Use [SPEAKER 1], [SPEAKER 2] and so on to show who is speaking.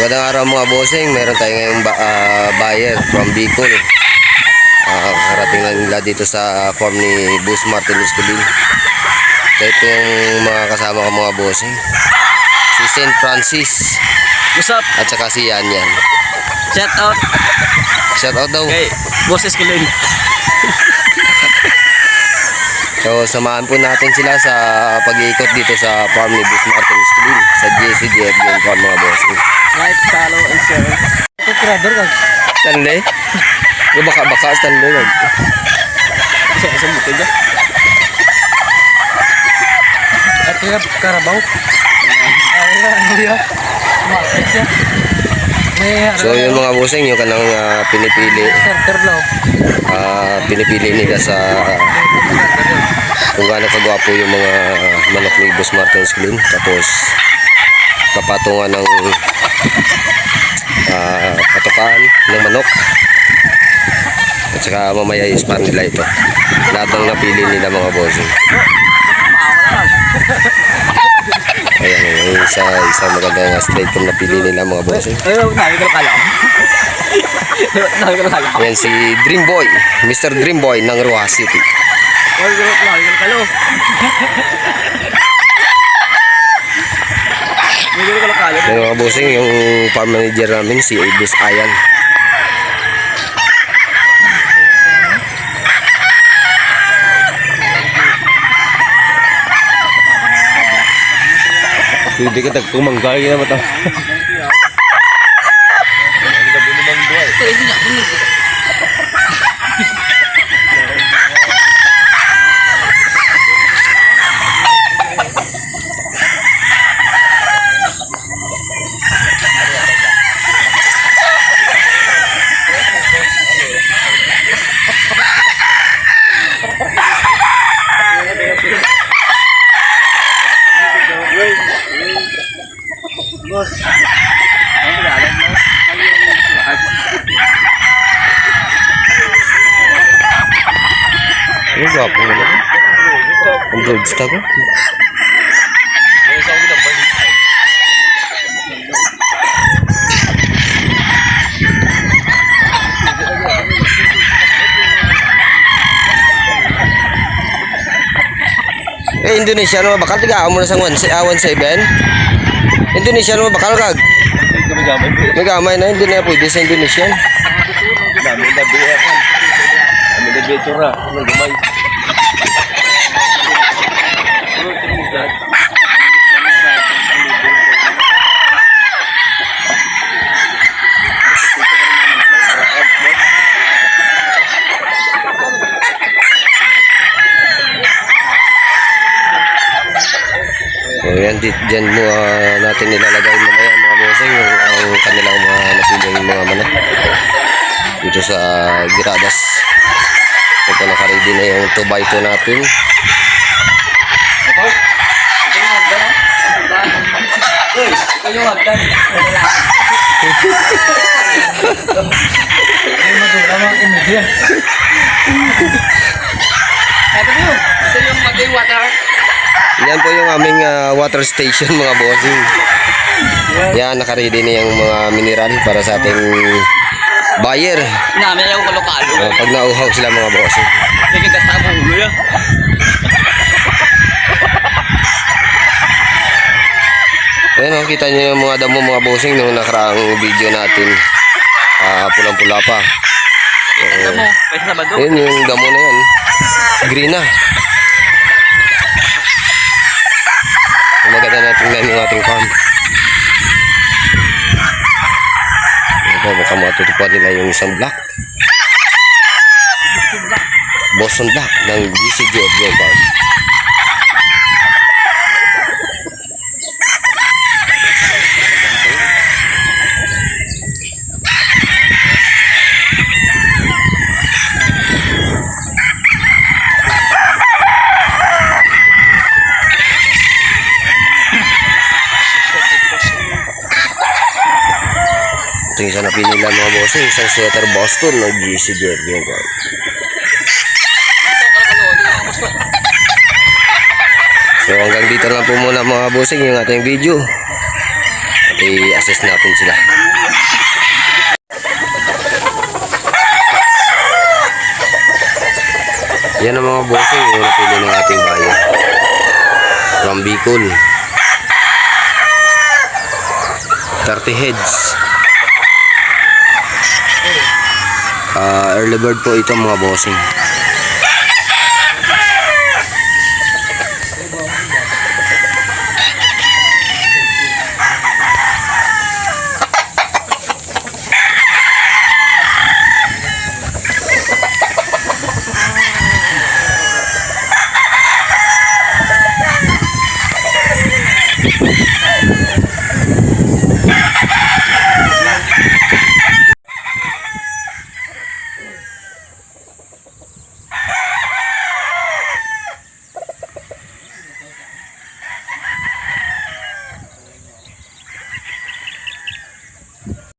[SPEAKER 1] Magandang araw mga bossing. Meron tayo ngayong ba- ah, buyer from Bicol. Ah, karating lang nila dito sa farm ni Boss Martin Escobil. So ito yung mga kasama ko mga bossing. Si St. Francis
[SPEAKER 2] What's up?
[SPEAKER 1] at saka si Yan Yan.
[SPEAKER 2] Shout out
[SPEAKER 1] Shout out daw.
[SPEAKER 2] kay Boses Kiloy.
[SPEAKER 1] So samahan po natin sila sa pag-iikot dito sa farm ni Boss Martin Escobil sa JCGF yung farm mga bossing.
[SPEAKER 2] Like, follow, and share. Ito, creador ka.
[SPEAKER 1] Stanley? Yung baka-baka Stanley.
[SPEAKER 2] Isa, isa mo tiga. At kaya, karabaw. Ay, ano yan? Market siya.
[SPEAKER 1] So yung mga bossing yung kanang ah, pinipili. Ah, pinipili nila sa kung gaano kagwapo yung mga manok ni Boss Martin Slim tapos kapatungan ng ah, patukaan ng manok. At saka mamaya i-spam nila ito lahat ng napili nila mga bossing ayan yung isa, isang magandang straight from napili nila mga
[SPEAKER 2] nakikil ka lang. Nakikil ka lang.
[SPEAKER 1] ayan si Dream Boy Mr. Dream Boy ng Rojas City
[SPEAKER 2] lang. Nakikil ka lang.
[SPEAKER 1] Mga bossing, yung farm manager namin, si Abus Ayan.
[SPEAKER 3] Hindi ka tagkumanggay na mata.
[SPEAKER 1] Ano gwapo mo naman? Ang goods ko. Eh, Indonesia no bakal tiga mo na sang 1 17. Indonesia no bakal kag. May gamay na hindi na pwede sa Indonesian.
[SPEAKER 3] Na biya tsura. Ano gamay?
[SPEAKER 1] So yan, dyan mo ah, natin nilalagay mamaya mga bossing yung ang kanilang mga napiling mga manok dito sa Giradas. Ito nakaready na yung 2x2 natin.
[SPEAKER 2] Kayo hagdan. Ay, madura mga komedya. Ito yun. Ito yung magay water.
[SPEAKER 1] Yan po yung aming ah, water station mga bossing. Yan, nakaready na yung mga mineral para sa ating buyer.
[SPEAKER 2] Namin ayaw ko lokalo.
[SPEAKER 1] Ah, pag nauhaw sila mga bossing.
[SPEAKER 2] Hindi ka tabo ulo ya.
[SPEAKER 1] Ayan, oh, kita yung mga damo mga bossing nung nakaraang video natin. Ah, pulang-pula pa.
[SPEAKER 2] Ito mo. Pwede sa bado.
[SPEAKER 1] Yun yung damo na yan. Green na. Maganda na tingnan yung ating farm. Po, baka matutupad nila yung isang block. Boston Black ng GCG of Joe Ito isa na pinila mga boss. Isang sweater Boston ng GC Jerk. Yung ko. So hanggang dito lang po muna mga bossing yung ating video. At i-assess natin sila. Yan ang mga bossing yung napili ng ating bayan. From Bicol. 30 heads. uh, early bird po ito mga bossing.